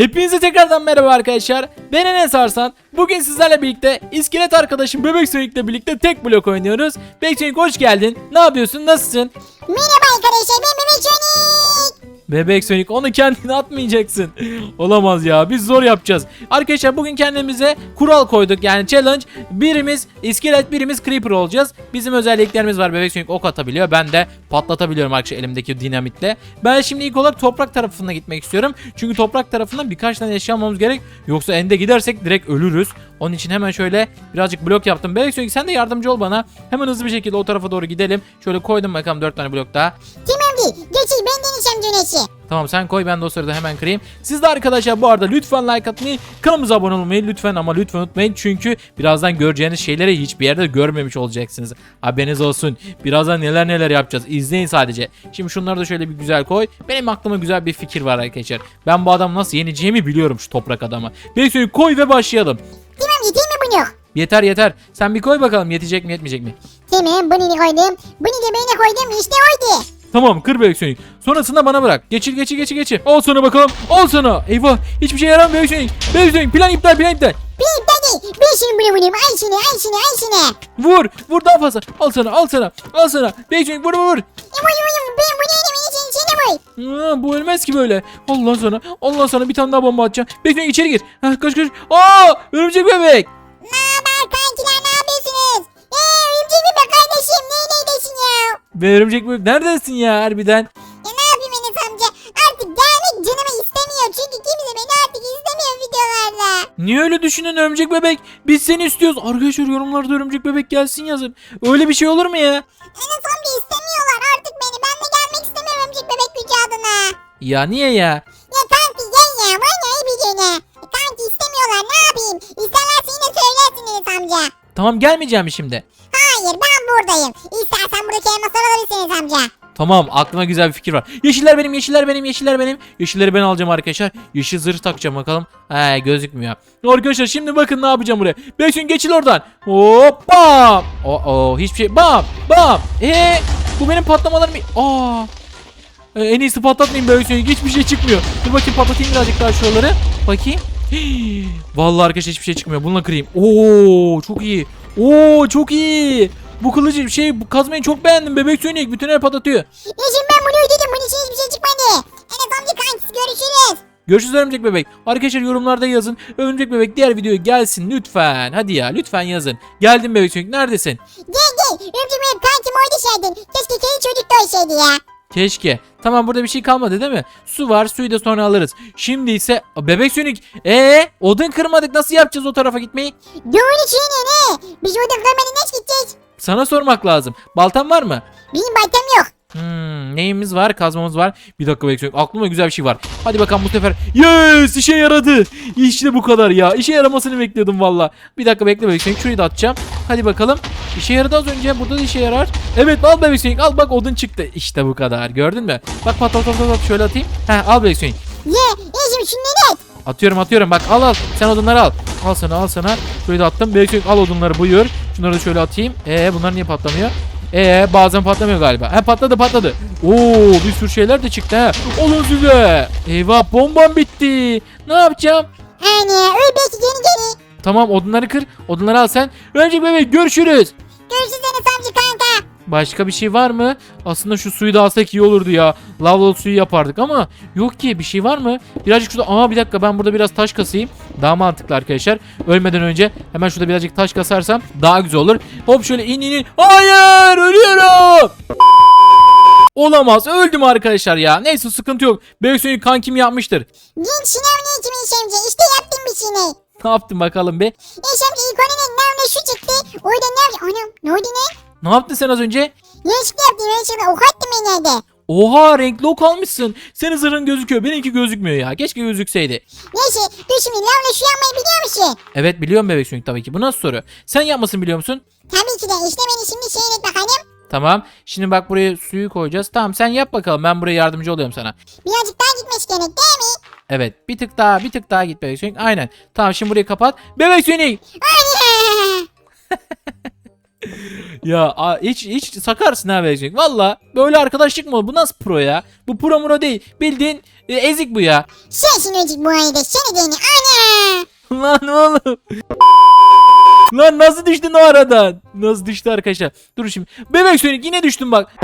Hepinize tekrardan merhaba arkadaşlar. Ben Enes Arslan. Bugün sizlerle birlikte iskelet arkadaşım Bebek Sonic'le birlikte tek blok oynuyoruz. Bebek Sonic hoş geldin. Ne yapıyorsun? Nasılsın? Merhaba arkadaşlar ben Mehmet Çelik. Bebek Sonic onu kendine atmayacaksın. Olamaz ya biz zor yapacağız. Arkadaşlar bugün kendimize kural koyduk yani challenge. Birimiz iskelet birimiz creeper olacağız. Bizim özelliklerimiz var Bebek Sonic ok atabiliyor. Ben de patlatabiliyorum arkadaşlar elimdeki dinamitle. Ben şimdi ilk olarak toprak tarafına gitmek istiyorum. Çünkü toprak tarafından birkaç tane eşya almamız gerek. Yoksa ende gidersek direkt ölürüz. Onun için hemen şöyle birazcık blok yaptım. Bebek Sonic sen de yardımcı ol bana. Hemen hızlı bir şekilde o tarafa doğru gidelim. Şöyle koydum bakalım 4 tane blok daha. Tamam değil. Geçil ben deneyeceğim güneşi. Tamam sen koy ben de o sırada hemen kırayım. Siz de arkadaşlar bu arada lütfen like atmayı, kanalımıza abone olmayı lütfen ama lütfen unutmayın. Çünkü birazdan göreceğiniz şeyleri hiçbir yerde görmemiş olacaksınız. Haberiniz olsun. Birazdan neler neler yapacağız. İzleyin sadece. Şimdi şunları da şöyle bir güzel koy. Benim aklıma güzel bir fikir var arkadaşlar. Ben bu adamı nasıl yeneceğimi biliyorum şu toprak adamı. Bekliyorum koy ve başlayalım. Tamam yeteyim mi bunu? Yeter yeter. Sen bir koy bakalım yetecek mi yetmeyecek mi? Tamam bunu koydum. Bunu da böyle koydum işte oydu. Tamam kır Bebek Sonrasında bana bırak. Geçir geçir geçir geçir. Al sana bakalım. Al sana. Eyvah. Hiçbir şey yaramıyor Bebek Sonic. Bebek Sonic plan iptal plan iptal. Bir tane ben şimdi bunu vurayım. Ay seni ay seni ay seni. Vur. Vur daha fazla. Al sana al sana. Al sana. Bebek Sonic vur vur. E, vur vur vur. Ben bunu. İyi seni vur. Aa, bu ölmez ki böyle. Allah sana. Allah sana bir tane daha bomba atacağım. Bebek Sonic içeri gir. Ha, kaç kaç. Aa örümcek bebek. Ne ya? Be örümcek bebek neredesin ya harbiden? Ya ne yapayım Enes amca? Artık gelmek canımı istemiyor. Çünkü kimse beni artık izlemiyor videolarda. Niye öyle düşünün örümcek bebek? Biz seni istiyoruz. Arkadaşlar yorumlarda örümcek bebek gelsin yazın. Öyle bir şey olur mu ya? Enes amca istemiyorlar artık beni. Ben de gelmek istemiyorum örümcek bebek gücü adına. Ya niye ya? Ya kanki gel ya. Vallahi bir gene. Kanki istemiyorlar. Ne yapayım? İsterlerse yine söylersin Enes amca. Tamam gelmeyeceğim şimdi? Hayır ben buradayım. İstersen buradaki elmasları alabilirsiniz amca. Tamam aklıma güzel bir fikir var. Yeşiller benim, yeşiller benim, yeşiller benim. Yeşilleri ben alacağım arkadaşlar. Yeşil zırh takacağım bakalım. He gözükmüyor. Arkadaşlar şimdi bakın ne yapacağım buraya. Beksin geçil oradan. Hop. Oo, hiçbir şey. Bam bam. Ee bu benim patlamalarım. Aa. Ee, en iyisi patlatmayayım böyle şey. Hiçbir şey çıkmıyor. Dur bakayım patlatayım birazcık daha şuraları. Bakayım. Hii. Vallahi arkadaşlar hiçbir şey çıkmıyor. Bununla kırayım. Oo çok iyi. Oo çok iyi. Bu kılıcı şey bu kazmayı çok beğendim. Bebek Sonic bütün her patlatıyor. Yeşim ben bunu ödedim. Bunun için hiçbir şey çıkmadı. Enes amca kankisi görüşürüz. Görüşürüz Örümcek Bebek. Arkadaşlar yorumlarda yazın. Örümcek Bebek diğer videoya gelsin lütfen. Hadi ya lütfen yazın. Geldim Bebek Sonic neredesin? Gel gel. Örümcek bebek kankim oydu şeydin. Keşke kedi çocuk da olsaydı ya. Keşke. Tamam burada bir şey kalmadı değil mi? Su var suyu da sonra alırız. Şimdi ise Bebek Sonic. Ee odun kırmadık nasıl yapacağız o tarafa gitmeyi? Doğru çiğne ne? Biz orada görmeden nasıl gideceğiz? Sana sormak lazım. Baltan var mı? Benim baltam yok. Hmm, neyimiz var? Kazmamız var. Bir dakika bekliyorum. Aklıma güzel bir şey var. Hadi bakalım bu sefer. Yes! işe yaradı. İşte bu kadar ya. İşe yaramasını bekliyordum valla. Bir dakika bekle Sonic. Şurayı da atacağım. Hadi bakalım. İşe yaradı az önce. Burada da işe yarar. Evet al bebek Sonic. Al bak odun çıktı. İşte bu kadar. Gördün mü? Bak pat pat pat pat şöyle atayım. Heh al bebek Sonic. Ye. Yeşim şunları at. Atıyorum atıyorum. Bak al al. Sen odunları al. Al sana al sana. Şurayı da attım. Bebek Sonic al odunları buyur. Şunları da şöyle atayım. Ee bunlar niye patlamıyor? Ee bazen patlamıyor galiba. Ha patladı patladı. Oo bir sürü şeyler de çıktı ha. Olun size. Eyvah bombam bitti. Ne yapacağım? Hani öl belki geri geri. Tamam odunları kır. Odunları al sen. Önce bebek görüşürüz. Görüşürüz Enes amca. Başka bir şey var mı? Aslında şu suyu da alsak iyi olurdu ya. Lavlı suyu yapardık ama yok ki bir şey var mı? Birazcık şurada ama bir dakika ben burada biraz taş kasayım. Daha mantıklı arkadaşlar. Ölmeden önce hemen şurada birazcık taş kasarsam daha güzel olur. Hop şöyle in in in. Hayır ölüyorum. Olamaz öldüm arkadaşlar ya. Neyse sıkıntı yok. Bebek suyu kankim yapmıştır. Genç sınav ne için amca? İşte yaptım bir şeyini. Ne yaptın bakalım be? İlk onun eline şu çıktı. Orada ne Anam ne oldu ne? Ne yaptın sen az önce? Yanlışlıkla yaptım. Yanlışlıkla ok attım ben? Oha renkli ok almışsın. Senin zırhın gözüküyor. Benimki gözükmüyor ya. Keşke gözükseydi. Neyse dur şimdi lavla şu yapmayı biliyor musun? Evet biliyorum bebek sönük tabii ki. Bu nasıl soru? Sen yapmasın biliyor musun? Tabii ki de işte beni şimdi seyret bakalım. Tamam. Şimdi bak buraya suyu koyacağız. Tamam sen yap bakalım. Ben buraya yardımcı oluyorum sana. Birazcık daha gitmesi gerek değil mi? Evet. Bir tık daha bir tık daha git bebek sönük. Aynen. Tamam şimdi burayı kapat. Bebek sönük. Ya hiç hiç sakarsın ha Bebek Valla böyle arkadaşlık mı? Bu nasıl pro ya? Bu pro muro değil. Bildiğin e, ezik bu ya. Sensin öcük bu ayda seni deni ana. Lan oğlum. Lan nasıl düştün o aradan? Nasıl düştü arkadaşlar? Dur şimdi. Bebek Sonic yine düştüm bak.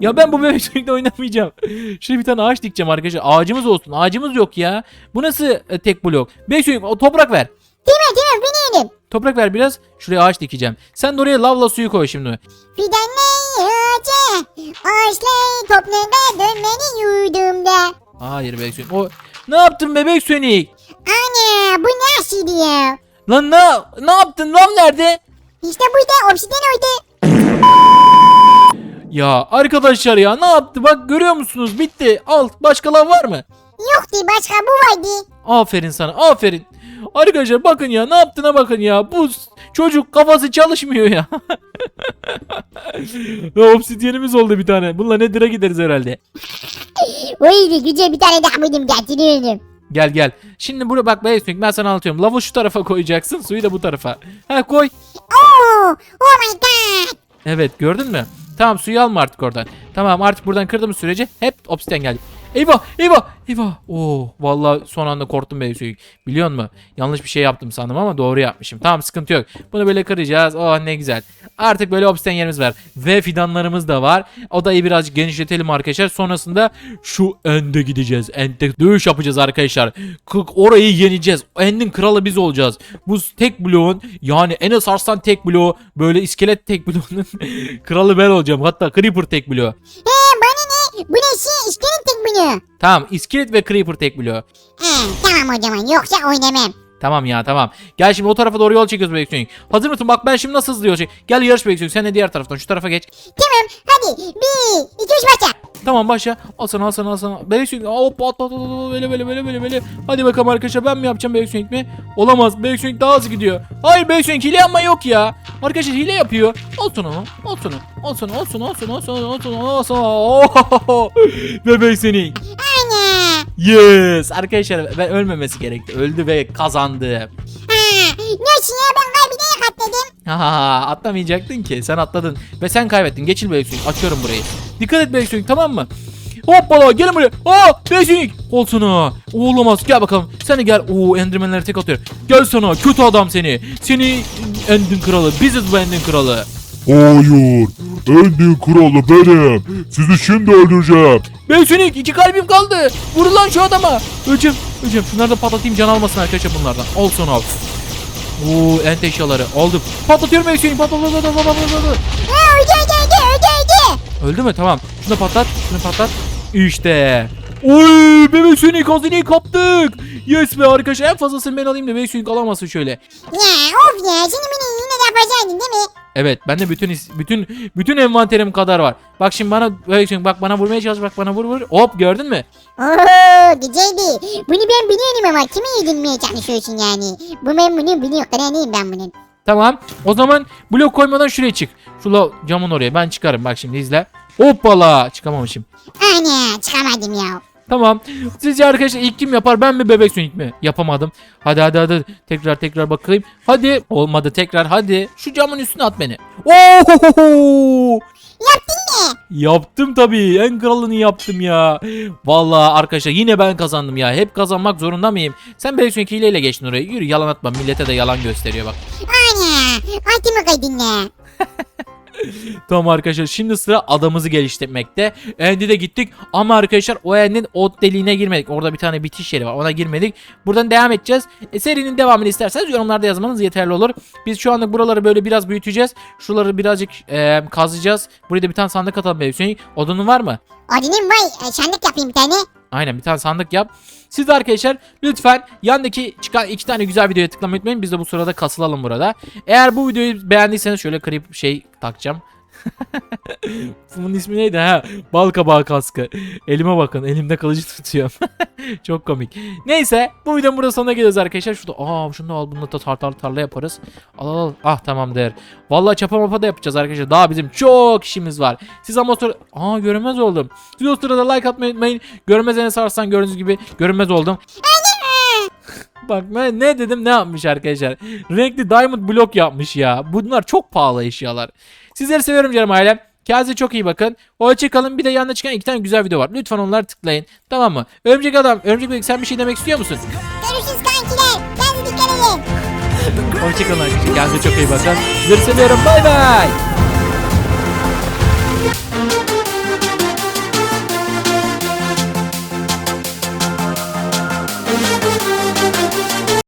Ya ben bu bebek Sonic'le oynamayacağım. Şuraya bir tane ağaç dikeceğim arkadaşlar. Ağacımız olsun. Ağacımız yok ya. Bu nasıl e, tek blok? Bebek Sonic o toprak ver. Tamam tamam ben yedim. Toprak ver biraz. Şuraya ağaç dikeceğim. Sen de oraya lavla suyu koy şimdi. Fidanlı ağaca ağaçlar toplumda dönmeni yuyduğumda. Hayır bebek Sonic. O ne yaptın bebek Sonic? Ana bu nasıl ya? Lan ne ne yaptın? Lav nerede? İşte burada obsiden oydu. Ya arkadaşlar ya ne yaptı? Bak görüyor musunuz? Bitti. Al. Başka lav var mı? Yoktu başka bu vardı. Aferin sana. Aferin. Arkadaşlar bakın ya ne yaptığına bakın ya. Bu çocuk kafası çalışmıyor ya. Obsidyenimiz oldu bir tane. Bununla Nether'a gideriz herhalde. Oydu güzel bir tane daha buldum getiriyorum. Gel gel. Şimdi buraya bak ben sana anlatıyorum. Lavı şu tarafa koyacaksın. Suyu da bu tarafa. Ha koy. Oh, oh my god. Evet gördün mü? Tamam suyu alma artık oradan. Tamam artık buradan kırdığımız sürece hep obsidyen geldi. Eyvah eyvah eyvah. Oo vallahi son anda korktum be Hüseyin. Biliyor musun? Yanlış bir şey yaptım sandım ama doğru yapmışım. Tamam sıkıntı yok. Bunu böyle kıracağız. Oh ne güzel. Artık böyle obsidyen yerimiz var. Ve fidanlarımız da var. Odayı birazcık genişletelim arkadaşlar. Sonrasında şu ende gideceğiz. End'de dövüş yapacağız arkadaşlar. K- orayı yeneceğiz. End'in kralı biz olacağız. Bu tek bloğun yani Enes Arslan tek bloğu böyle iskelet tek bloğunun kralı ben olacağım. Hatta Creeper tek bloğu. Bu ne şey iskelet tek bunu. Tamam iskelet ve Creeper tek bloğu. He tamam o zaman yoksa oynamam. Tamam ya tamam. Gel şimdi o tarafa doğru yol çekiyoruz Bebek Sonic. Hazır mısın? Bak ben şimdi nasıl hızlı yol çek. Gel yarış Bebek Sonic. Sen de diğer taraftan şu tarafa geç. Tamam hadi bir iki üç başla. Tamam başla. Al sana al sana al sana. Bebek Sonic. Hop at at at. Böyle böyle böyle böyle böyle. Hadi bakalım arkadaşlar ben mi yapacağım Bebek Sonic mi? Olamaz. Bebek Sonic daha hızlı gidiyor. Hayır Bebek Sonic hile yapma yok ya. Arkadaşlar hile yapıyor. Al sana al sana al sana al sana. Oh! Bebek Sonic. Yes. Arkadaşlar ben ölmemesi gerekti. Öldü ve kazandı. Ha, nasıl ya ben kaybedene katladım. Ha atlamayacaktın ki. Sen atladın. Ve sen kaybettin. Geçil Beysunik. Açıyorum burayı. Dikkat et Beysunik tamam mı? Hoppala gelin buraya. Aa Beysunik. Ol sana. Olamaz. Gel bakalım. Sen de gel. Oo Enderman'lere tek atıyor. Gel sana. Kötü adam seni. Seni Endin kralı. Biziz bu Endin kralı. Hayır. Endin kralı benim. Sizi şimdi öldüreceğim. Beysunik iki kalbim kaldı. Vur lan şu adama. Öleceğim. Öleceğim. Şunları da patlatayım can almasın arkadaşlar bunlardan. Al sana al. Oo ent eşyaları. Aldım. Patlatıyorum Beysunik. Patlat patlat patlat patlat patlat. Ha öldü öldü öldü öldü öldü. Öldü mü? Tamam. Şunu da patlat. Şunu patlat. İşte. Oy bebek sönük hazineyi kaptık. Yes be arkadaşlar en fazlasını ben alayım da bebek sönük alamasın şöyle. Ya of ya seni beni yine de yapacaktın değil mi? Evet bende bütün is- bütün bütün envanterim kadar var. Bak şimdi bana bak bana vurmaya çalış bak bana vur vur. Hop gördün mü? Oo güzeldi. Bunu ben biliyorum ama kime yedirmeye çalışıyorsun yani? Bu ben bunu biliyorum. Kraniyim ben bunun. Tamam. O zaman blok koymadan şuraya çık. Şu camın oraya ben çıkarım bak şimdi izle. Hoppala çıkamamışım. Ana çıkamadım ya. Tamam. Sizce arkadaşlar ilk kim yapar ben mi bebek sönük mi? Yapamadım. Hadi hadi hadi. Tekrar tekrar bakayım. Hadi. Olmadı tekrar hadi. Şu camın üstüne at beni. Oo! Yaptın mı? Yaptım tabii. En kralını yaptım ya. Vallahi arkadaşlar yine ben kazandım ya. Hep kazanmak zorunda mıyım? Sen bebek sönük hileyle geçtin oraya. Yürü yalan atma. Millete de yalan gösteriyor bak. Ana altımı kaydın ya. Tamam arkadaşlar şimdi sıra adamızı geliştirmekte. Endi de gittik ama arkadaşlar o endin ot deliğine girmedik. Orada bir tane bitiş yeri var ona girmedik. Buradan devam edeceğiz. E, serinin devamını isterseniz yorumlarda yazmanız yeterli olur. Biz şu anlık buraları böyle biraz büyüteceğiz. Şuraları birazcık e, kazıyacağız. Buraya da bir tane sandık atalım be. Odunun var mı? Odinin vay şenlik yapayım bir tane. Aynen bir tane sandık yap. Siz arkadaşlar lütfen yandaki çıkan iki tane güzel videoya tıklamayı unutmayın. Biz de bu sırada kasılalım burada. Eğer bu videoyu beğendiyseniz şöyle klip şey takacağım. Bunun ismi neydi ha? Bal kabağı kaskı. Elime bakın. Elimde kılıcı tutuyorum. Çok komik. Neyse bu videonun burada sonuna geliyoruz arkadaşlar. Şurada aa şunu al bunu da tar tar tarla yaparız. Al al. Ah tamamdır. Vallahi çapa mapa da yapacağız arkadaşlar. Daha bizim çok işimiz var. Siz ama o. Aa görünmez oldum. Siz o sırada like atmayı unutmayın. Görünmez Enes Arslan gördüğünüz gibi görünmez oldum. Bak ben ne dedim ne yapmış arkadaşlar. Renkli diamond blok yapmış ya. Bunlar çok pahalı eşyalar. Sizleri seviyorum canım ailem. Kendinize çok iyi bakın. Hoşçakalın. Bir de yanına çıkan iki tane güzel video var. Lütfen onları tıklayın. Tamam mı? Örümcek adam, örümcek bebek sen bir şey demek istiyor musun? Görüşürüz kankiler. Kendinize dikkat edin. Hoşçakalın arkadaşlar. Kendinize çok iyi bakın. Sizleri seviyorum. Bay bay.